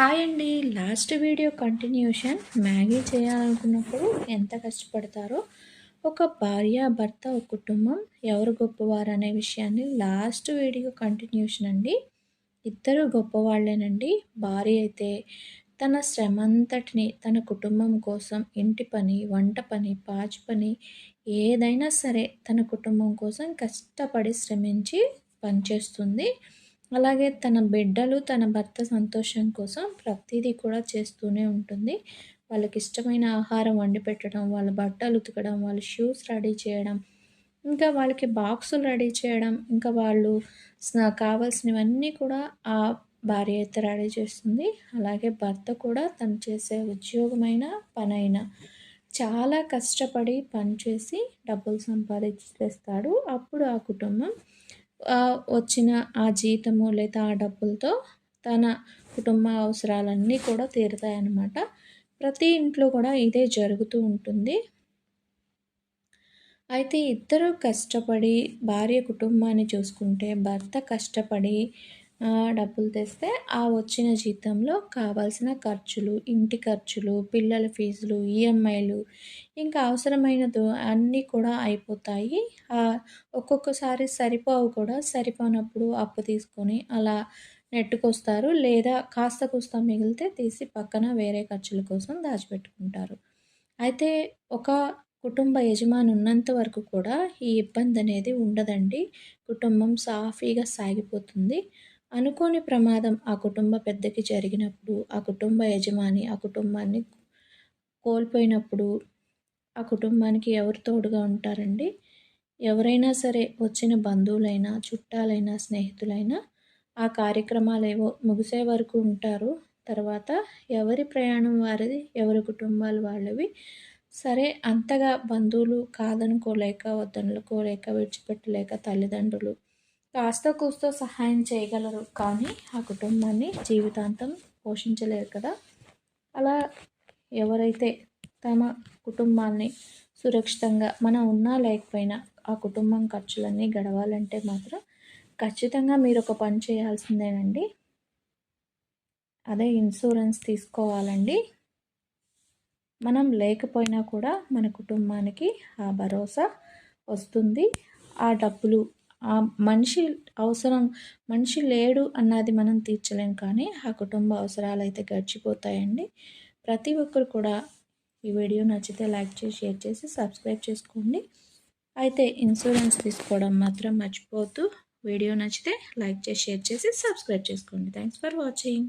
Hi అండి. Last video continuation. Maggi చేయాలనుకున్నప్పుడు ఎంత కష్టపడతారో. ఒక భార్య భర్త ఒక కుటుంబం ఎవరు గొప్పవారు అనే విషయాన్ని లాస్ట్ వీడియో కంటిన్యూషన్ అండి. ఇద్దరు గొప్పవాళ్ళేనండి. భార్య అయితే తన శ్రమంతటిని తన కుటుంబం కోసం ఇంటి పని వంట పని పాచి పని ఏదైనా సరే తన కుటుంబం కోసం కష్టపడి శ్రమించి పనిచేస్తుంది. అలాగే తన బిడ్డలు తన భర్త సంతోషం కోసం ప్రతిదీ కూడా చేస్తూనే ఉంటుంది. వాళ్ళకి ఇష్టమైన ఆహారం వండి పెట్టడం వాళ్ళ బట్టలు ఉతకడం వాళ్ళ షూస్ రెడీ చేయడం ఇంకా వాళ్ళకి బాక్సులు రెడీ చేయడం ఇంకా వాళ్ళు కావాల్సినవన్నీ కూడా ఆ భార్య అయితే రెడీ చేస్తుంది. అలాగే భర్త కూడా తను చేసే ఉద్యోగమైన పనైనా చాలా కష్టపడి పనిచేసి డబ్బులు సంపాదించి తెస్తాడు అప్పుడు ఆ కుటుంబం వచ్చిన ఆ జీతము లేదా ఆ డబ్బులతో తన కుటుంబ అవసరాలన్నీ కూడా తీరుతాయన్నమాట. ప్రతి ఇంట్లో కూడా ఇదే జరుగుతూ ఉంటుంది. అయితే ఇద్దరు కష్టపడి భార్య కుటుంబాన్ని చూసుకుంటే భర్త కష్టపడి డబ్బులు తెస్తే ఆ వచ్చిన జీతంలో కావాల్సిన ఖర్చులు ఇంటి ఖర్చులు పిల్లల ఫీజులు ఈఎంఐలు ఇంకా అవసరమైన అన్నీ కూడా అయిపోతాయి. ఒక్కొక్కసారి సరిపోవు కూడా. సరిపోనప్పుడు అప్పు తీసుకొని అలా నెట్టుకొస్తారు. లేదా కాస్త కూస్త మిగిలితే తీసి పక్కన వేరే ఖర్చుల కోసం దాచిపెట్టుకుంటారు. అయితే ఒక కుటుంబ యజమాని ఉన్నంత వరకు కూడా ఈ ఇబ్బంది అనేది ఉండదండి. కుటుంబం సాఫీగా సాగిపోతుంది. అనుకోని ప్రమాదం ఆ కుటుంబ పెద్దకి జరిగినప్పుడు ఆ కుటుంబ యజమాని ఆ కుటుంబాన్ని కోల్పోయినప్పుడు ఆ కుటుంబానికి ఎవరు తోడుగా ఉంటారండి? ఎవరైనా సరే వచ్చిన బంధువులైనా చుట్టాలైనా స్నేహితులైనా ఆ కార్యక్రమాలు ఏవో ముగిసే వరకు ఉంటారు. తర్వాత ఎవరి ప్రయాణం వారిది ఎవరి కుటుంబాలు వాళ్ళవి. సరే అంతగా బంధువులు కాదనుకోలేక వద్దనుకోలేక విడిచిపెట్టలేక తల్లిదండ్రులు కాస్త కూస్తో సహాయం చేయగలరు. కానీ ఆ కుటుంబాన్ని జీవితాంతం పోషించలేరు కదా. అలా ఎవరైతే తమ కుటుంబాన్ని సురక్షితంగా మనం ఉన్నా లేకపోయినా ఆ కుటుంబం ఖర్చులన్నీ గడవాలంటే మాత్రం ఖచ్చితంగా మీరు ఒక పని చేయాల్సిందేనండి. అదే ఇన్సూరెన్స్ తీసుకోవాలండి. మనం లేకపోయినా కూడా మన కుటుంబానికి ఆ భరోసా వస్తుంది. ఆ డబ్బులు ఆ మనిషి అవసరం మనిషి లేడు అన్నది మనం తీర్చలేం. కానీ ఆ కుటుంబ అవసరాలు అయితే గడిచిపోతాయండి. ప్రతి ఒక్కరు కూడా ఈ వీడియో నచ్చితే లైక్ చేసి షేర్ చేసి సబ్స్క్రైబ్ చేసుకోండి. అయితే ఇన్సూరెన్స్ తీసుకోవడం మాత్రం మర్చిపోతూ వీడియో నచ్చితే లైక్ చేసి షేర్ చేసి సబ్స్క్రైబ్ చేసుకోండి. Thanks for watching.